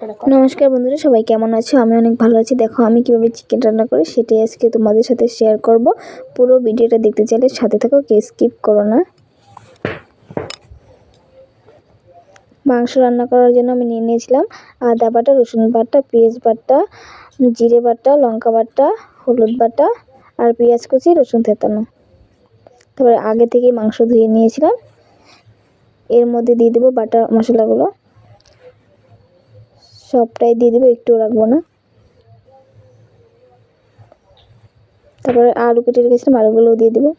নমস্কার বন্ধুরা, সবাই কেমন আছো? আমি অনেক ভালো আছি। দেখো, আমি কীভাবে চিকেন রান্না করি সেটাই আজকে তোমাদের সাথে শেয়ার করব। পুরো ভিডিওটা দেখতে চাইলে সাথে থাকো কে স্কিপ করো না। মাংস রান্না করার জন্য আমি নিয়ে নিয়েছিলাম আদা বাটা, রসুন বাটা, পেঁয়াজ বাটা, জিরে বাটা, লঙ্কা বাটা, হলুদ বাটা আর পেঁয়াজ কুচি, রসুন থেতানো। তারপরে আগে থেকে মাংস ধুয়ে নিয়েছিলাম। এর মধ্যে দিয়ে দেবো বাটা মশলাগুলো। সবটাই দিয়ে দেবো একটু রাখব না। তারপরে আলু কেটে রেখেছিলাম, আলুগুলোও দিয়ে দেবো।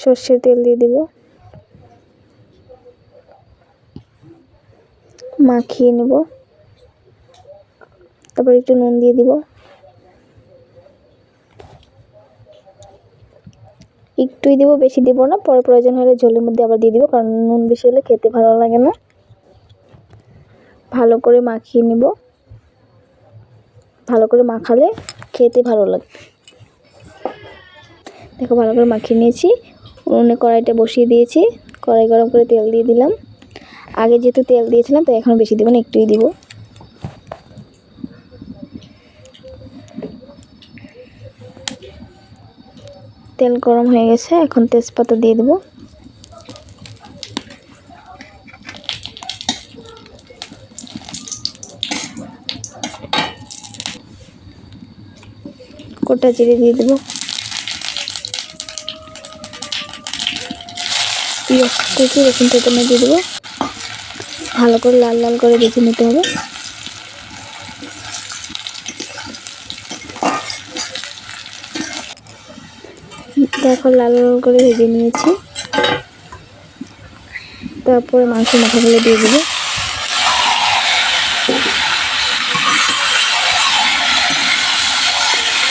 সর্ষের তেল দিয়ে দেবো। মাখিয়ে নেব। তারপর একটু নুন দিয়ে দিব। একটুই দেবো, বেশি দেবো না। পরে প্রয়োজন হলে ঝোলের মধ্যে আবার দিয়ে দিব, কারণ নুন বেশি হলে খেতে ভালো লাগে না। ভালো করে মাখিয়ে নিব। ভালো করে মাখালে খেতে ভালো লাগে। দেখো, ভালো করে মাখিয়ে নিয়েছি। উনুনে কড়াইটা বসিয়ে দিয়েছি। কড়াই গরম করে তেল দিয়ে দিলাম। আগে যেহেতু তেল দিয়েছিলাম তো এখন বেশি দেবো না, একটুই দিব। তেল গরম হয়ে গেছে, এখন তেজপাতা দিয়ে দেবো। গোটা জিরে দিয়ে দেবো। পেঁয়াজ কুচি রসুন তেতনে দিয়ে দেবো। ভালো করে লাল লাল করে বেছে নিতে হবে। দেখো লাল লাল করে ভেজে নিয়েছি। তারপরে মাংস মাথাগুলো দিয়ে দেবো।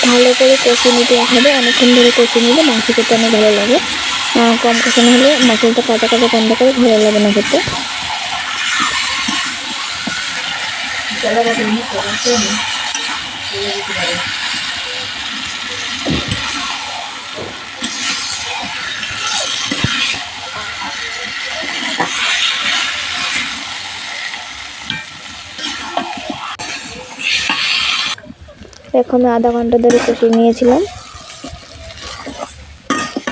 ভালো করে কষে নিতে হবে। অনেকক্ষণ ধরে কষে নিলে মাংস খেতে অনেক ভালো লাগে। কম কষানো হলে মশলাটা কাটা কাটা বন্ধ করে ভালো লাগে না খেতে। এখন আধা ঘণ্টা ধরে কষিয়ে নিয়েছিলাম।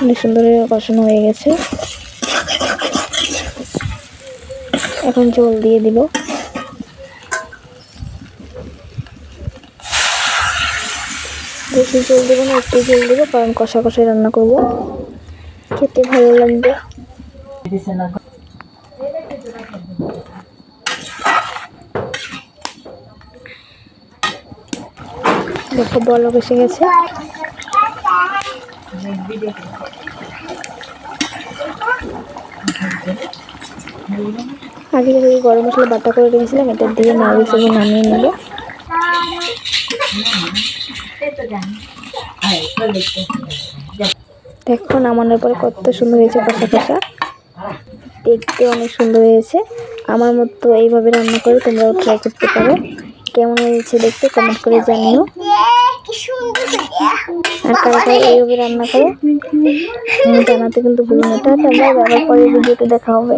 অনেক সুন্দর কষানো হয়ে গেছে। এখন জল দিয়ে দিব। বেশি জল দেবো না, একটু জল দেবো, কারণ কষা কষায় রান্না করব। খেতে ভালো লাগবে। দেখো বলক এসে গেছে। আগে থেকে গরম মশলা বাটা করে রেখেছিলাম এটা দিয়ে নাড়ু হিসেবে নামিয়ে নেব দেখো নামানোর পরে কত সুন্দর হয়েছে কষা কষা। দেখতে অনেক সুন্দর হয়েছে। আমার মতো এইভাবে রান্না করে তোমরাও ট্রাই করতে পারো। কেমন হয়েছে দেখতে কমেন্ট করে জানিও। আর কারা এইভাবে রান্না করো। জানাতে কিন্তু ভুলো না টাটা বাই আবার পরে ভিডিওতে দেখা হবে।